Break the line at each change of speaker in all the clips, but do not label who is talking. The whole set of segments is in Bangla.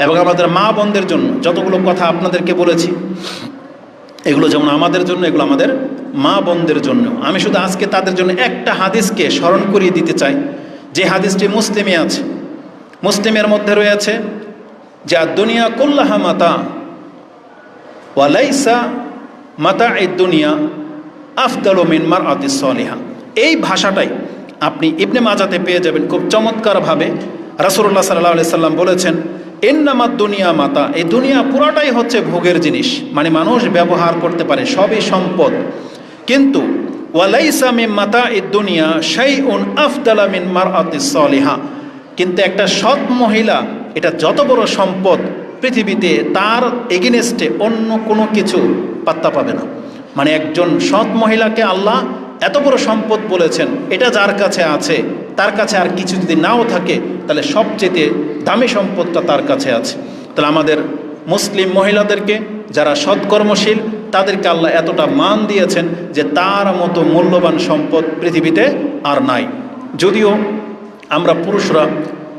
এবং আমাদের মা বোনদের জন্য যতগুলো কথা আপনাদেরকে বলেছি, এগুলো যেমন আমাদের জন্য, এগুলো আমাদের মা বোনদের জন্য। আমি শুধু আজকে তাদের জন্য একটা হাদিসকে স্মরণ করিয়ে দিতে চাই। যে হাদিসটি মুসলিমে আছে। মুসলিমের মধ্যে রয়েছে, যা দুনিয়া কুল্লাহা মাতা ওয়ালাইসা মাতা এই দুনিয়া আফদাল মিনমার আতিস সলিহা। এই ভাষাটাই আপনি ইবনে মাজাতে পেয়ে যাবেন খুব চমৎকারভাবে। রাসুল্লাহ সাল্লাহ সাল্লাম বলেছেন এন্নামাত দুনিয়া মাতা, এই দুনিয়া পুরাটাই হচ্ছে ভোগের জিনিস। মানে মানুষ ব্যবহার করতে পারে, সবই সম্পদ। কিন্তু, ওয়ালাইসা মিন মাতা এই দুনিয়া সেই উন আফদালা মিন মার সলিহা। কিন্তু একটা সৎ মহিলা, এটা যত বড় সম্পদ পৃথিবীতে, তার এগেনেস্টে অন্য কোনো কিছু পাত্তা পাবে না। মানে একজন সৎ মহিলাকে আল্লাহ এত বড় সম্পদ বলেছেন, এটা যার কাছে আছে? তার কাছে আর কিছু যদি নাও থাকে, তাহলে সবচেয়ে দামি সম্পদটা তার কাছে আছে। তাহলে আমাদের মুসলিম মহিলাদেরকে যারা সৎকর্মশীল, তাদেরকে আল্লাহ এতটা মান দিয়েছেন যে তার মতো মূল্যবান সম্পদ পৃথিবীতে আর নাই। যদিও আমরা পুরুষরা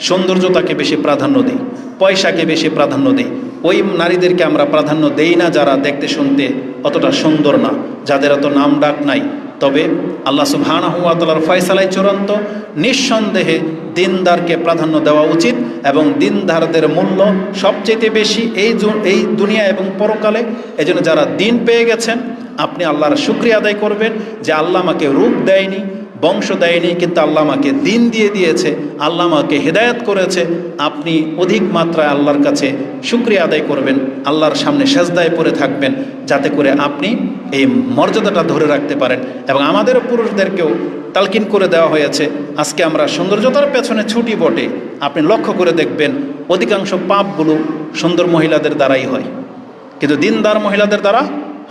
সৌন্দর্যতাকে বেশি প্রাধান্য দিই, পয়সাকে বেশি প্রাধান্য দিই, ওই নারীদেরকে আমরা প্রাধান্য দেই না যারা দেখতে শুনতে অতটা সুন্দর না, যাদের অত নাম ডাক নাই। তবে আল্লাহ সুবাহানহাতার ফয়সালাই চূড়ান্ত নিঃসন্দেহে দিনদারকে প্রাধান্য দেওয়া উচিত এবং দিনদারদের মূল্য সবচেয়ে বেশি এই এই দুনিয়া এবং পরকালে। এজন্য যারা দিন পেয়ে গেছেন, আপনি আল্লাহর শুক্রিয়া আদায় করবেন যে আল্লাহ আমাকে রূপ দেয়নি বংশ দেয়নি, কিন্তু আল্লাহ আমাকে দিন দিয়ে দিয়েছে, আল্লাহ আমাকে হেদায়ত করেছে। আপনি অধিক মাত্রায় আল্লাহর কাছে শুক্রিয়া আদায় করবেন, আল্লাহর সামনে সেজদায় পড়ে থাকবেন, যাতে করে আপনি এই মর্যাদাটা ধরে রাখতে পারেন। এবং আমাদের পুরুষদেরকেও তালকিন করে দেওয়া হয়েছে, আজকে আমরা সৌন্দর্যতার পেছনে ছুটি বটে। আপনি লক্ষ্য করে দেখবেন, অধিকাংশ পাপগুলো সুন্দর মহিলাদের দ্বারাই হয়। কিন্তু দিনদার মহিলাদের দ্বারা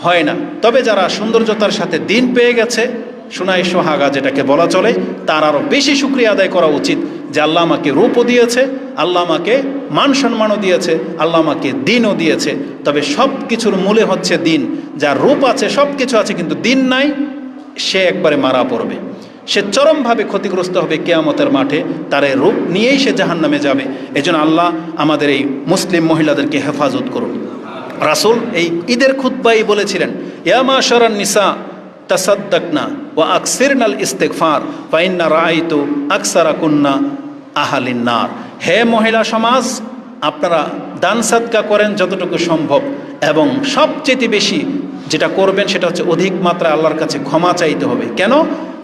হয় না। তবে যারা সৌন্দর্যতার সাথে দিন পেয়ে গেছে সোনাই সোহাগা যেটাকে বলা চলে, তার আরও বেশি শুক্রিয়া আদায় করা উচিত যে আল্লাহ আমাকে রূপও দিয়েছে, আল্লাহ আমাকে মান সম্মানও দিয়েছে, আল্লাহ আমাকে দিনও দিয়েছে। তবে সব কিছুর মূলে হচ্ছে দিন। যার রূপ আছে সব কিছু আছে, কিন্তু দিন নাই, সে একবারে মারা পড়বে। সে চরমভাবে ক্ষতিগ্রস্ত হবে কেয়ামতের মাঠে, তার এই রূপ নিয়েই সে জাহান নামে যাবে। এজন্য আল্লাহ আমাদের এই মুসলিম মহিলাদেরকে হেফাজত করুন। রাসুল এই ঈদের খুদ্বাই বলেছিলেন ইয়ামা শরণ নিসা তাসাদ্দাকনা ও আকসিরনাল ইস্তেকফার ফাইন্না রাইতু আকসারা কুন্না আহালিন্নার। হে মহিলা সমাজ, আপনারা দান সাদকা করেন যতটুকু সম্ভব এবং সবচেয়ে বেশি যেটা করবেন সেটা হচ্ছে অধিক মাত্রায় আল্লাহর কাছে ক্ষমা চাইতে হবে। কেন?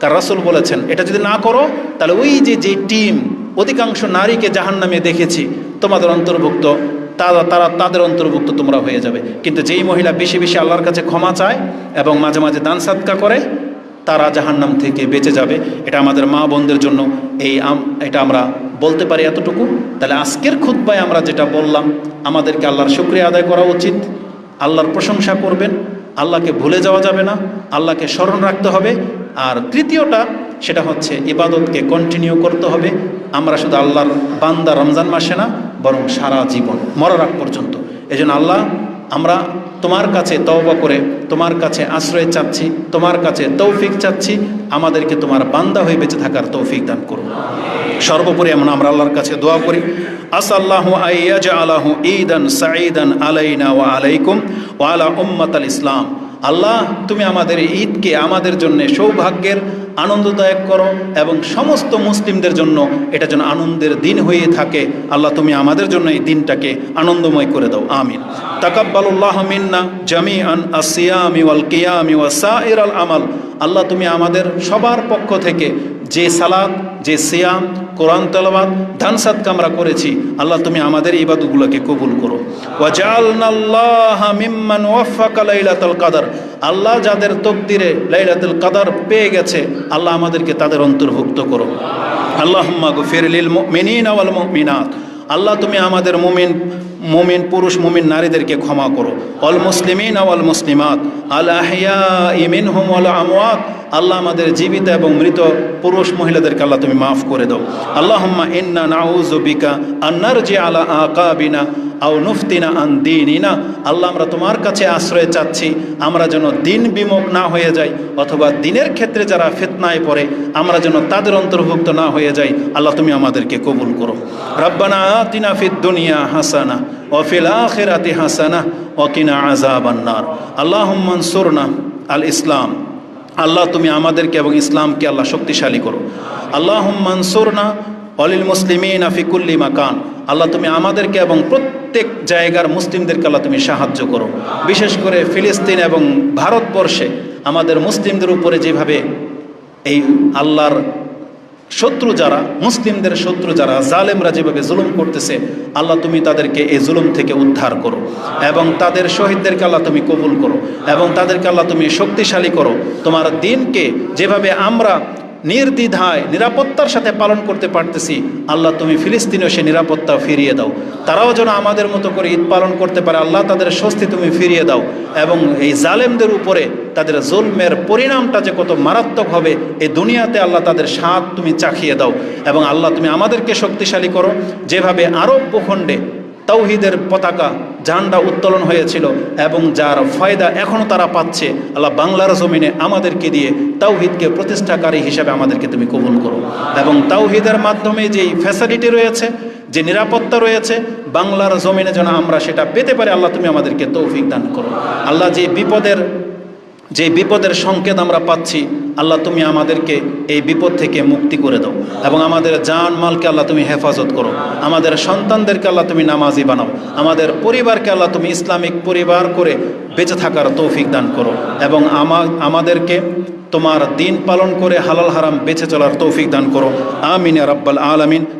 কার রাসুল বলেছেন, এটা যদি না করো, তাহলে ওই যে যে টিম অধিকাংশ নারীকে জাহান নামে দেখেছি, তোমাদের অন্তর্ভুক্ত তারা তারা তাদের অন্তর্ভুক্ত তোমরা হয়ে যাবে। কিন্তু যেই মহিলা বেশি বেশি আল্লাহর কাছে ক্ষমা চায় এবং মাঝে মাঝে দান সাদকা করে, তারা জাহান্নাম থেকে বেঁচে যাবে। এটা আমাদের মা বোনদের জন্য এই এটা আমরা বলতে পারি এতটুকু। তাহলে আজকের খুদ্বায় আমরা যেটা বললাম, আমাদেরকে আল্লাহর শুক্রিয়া আদায় করা উচিত। আল্লাহর প্রশংসা করবেন, আল্লাহকে ভুলে যাওয়া যাবে না, আল্লাহকে স্মরণ রাখতে হবে। আর তৃতীয়টা, সেটা হচ্ছে ইবাদতকে কন্টিনিউ করতে হবে। আমরা শুধু আল্লাহর বান্দা রমজান মাসে না বরং সারা জীবন মরার আগ পর্যন্ত। এই আল্লাহ, আমরা তোমার কাছে তওবা করে তোমার কাছে আশ্রয় চাচ্ছি, তোমার কাছে তৌফিক চাচ্ছি, আমাদেরকে তোমার বান্দা হয়ে বেঁচে থাকার তৌফিক দান করুন। সর্বোপরি এমন আমরা আল্লাহর কাছে দোয়া করি, আসাল্লাহু আইয়াজ আলাহু ঈদান সাঈদান আলাইনা ওয়া আলাইকুম ওয়া আলা উম্মাত আল ইসলাম। আল্লাহ, তুমি আমাদের ঈদকে আমাদের জন্য সৌভাগ্যের আনন্দদায়ক করো এবং সমস্ত মুসলিমদের জন্য এটা যেন আনন্দের দিন হয়ে থাকে। আল্লাহ, তুমি আমাদের জন্য এই দিনটাকে আনন্দময় করে দাও। আমিন। তাকাব্বালুল্লাহ মিন্না জামি আন আসিয়ামি ওয়াল কিয়ামি ওয়া সাইর আল আমাল। আল্লাহ তুমি আমাদের সবার পক্ষ থেকে যে সালাদ যে সিয়াম, কোরআন তলবাদ ধান সাদকা আমরা করেছি, আল্লাহ তুমি আমাদের ইবাদতগুলোকে কবুল করো। কাদার। আল্লাহ যাদের তকদিরে লাইলাতুল কাদার পেয়ে গেছে, আল্লাহ আমাদেরকে তাদের অন্তর্ভুক্ত করো। আল্লাহুম্মা গফির লিল মুমিনিনা ওয়াল মুমিনাত। আল্লাহ তুমি আমাদের মুমিন মুমিন পুরুষ, মোমিন নারীদেরকে ক্ষমা করো। অল মুসলিমিন আল মুসলিমাত। আল আহিয়া ইমিন হুম আল আমওয়াত। আল্লাহ আমাদের জীবিত এবং মৃত পুরুষ মহিলাদেরকে আল্লাহ তুমি মাফ করে দাও। আল্লাহ ইন্না নাউজ বিকা আন্নার জি আলা আকাবিনা আও নুফতিনা আন দিনিনা, আল্লাহ আমরা তোমার কাছে আশ্রয় চাচ্ছি, আমরা যেন দিন বিমুখ না হয়ে যাই, অথবা দিনের ক্ষেত্রে যারা ফিতনায় পড়ে, আমরা যেন তাদের অন্তর্ভুক্ত না হয়ে যাই, আল্লাহ তুমি আমাদেরকে কবুল করো। রব্বানা আতিনা ফিদ দুনিয়া হাসানা ওফিল আখিরাতি হাসানা ওকিনা আযাবান্নার আল্লাহুম্মা আনসুরনা আল ইসলাম, আল্লাহ তুমি আমাদেরকে এবং ইসলামকে আল্লাহ শক্তিশালী করো। আল্লাহ মানসুরনা অলিল মুসলিমিন আফিকুল্লি মাকান। আল্লাহ তুমি আমাদেরকে এবং প্রত্যেক জায়গার মুসলিমদেরকে আল্লাহ তুমি সাহায্য করো। বিশেষ করে ফিলিস্তিন এবং ভারতবর্ষে আমাদের মুসলিমদের উপরে যেভাবে এই আল্লাহর শত্রু যারা, মুসলিমদের শত্রু যারা, জালেমরা যেভাবে জুলুম করতেছে, আল্লাহ তুমি তাদেরকে এই জুলুম থেকে উদ্ধার করো। এবং তাদের শহীদদেরকে আল্লাহ তুমি কবুল করো। এবং তাদেরকে আল্লাহ তুমি শক্তিশালী করো। তোমার দিনকে যেভাবে আমরা নির্দ্বিধায় নিরাপত্তার সাথে পালন করতে পারতেছি। আল্লাহ, তুমি ফিলিস্তিনেও সে নিরাপত্তা ফিরিয়ে দাও। তারাও যেন আমাদের মতো করে ঈদ পালন করতে পারে, আল্লাহ তাদের স্বস্তি তুমি ফিরিয়ে দাও। এবং এই জালেমদের উপরে তাদের জুলমের পরিণামটা যে কত মারাত্মক হবে এই দুনিয়াতে আল্লাহ তাদের স্বাদ তুমি চাখিয়ে দাও। এবং আল্লাহ, তুমি আমাদেরকে শক্তিশালী করো। যেভাবে আরব ভূখণ্ডে তৌহিদের পতাকা ঝান্ডা উত্তোলন হয়েছিল এবং যার ফায়দা এখনও তারা পাচ্ছে, আল্লাহ বাংলার জমিনে আমাদেরকে দিয়ে তাওহিদকে প্রতিষ্ঠাকারী হিসাবে আমাদেরকে তুমি কবুল করো। এবং তাওহিদের মাধ্যমে যেই ফ্যাসিলিটি রয়েছে, যে নিরাপত্তা রয়েছে, বাংলার জমিনে যেন আমরা সেটা পেতে পারি, আল্লাহ তুমি আমাদেরকে তৌফিক দান করো। আল্লাহ যে বিপদের যে বিপদের সংকেত আমরা পাচ্ছি, আল্লাহ তুমি আমাদেরকে এই বিপদ থেকে মুক্তি করে দাও এবং আমাদের জান মালকে আল্লাহ তুমি হেফাজত করো। আমাদের সন্তানদেরকে আল্লাহ তুমি নামাজি বানাও। আমাদের পরিবারকে আল্লাহ তুমি ইসলামিক পরিবার করে বেঁচে থাকার তৌফিক দান করো এবং আমাদেরকে তোমার দিন পালন করে হালাল হারাম বেঁচে চলার তৌফিক দান করো। আমিন রাব্বাল আলামিন।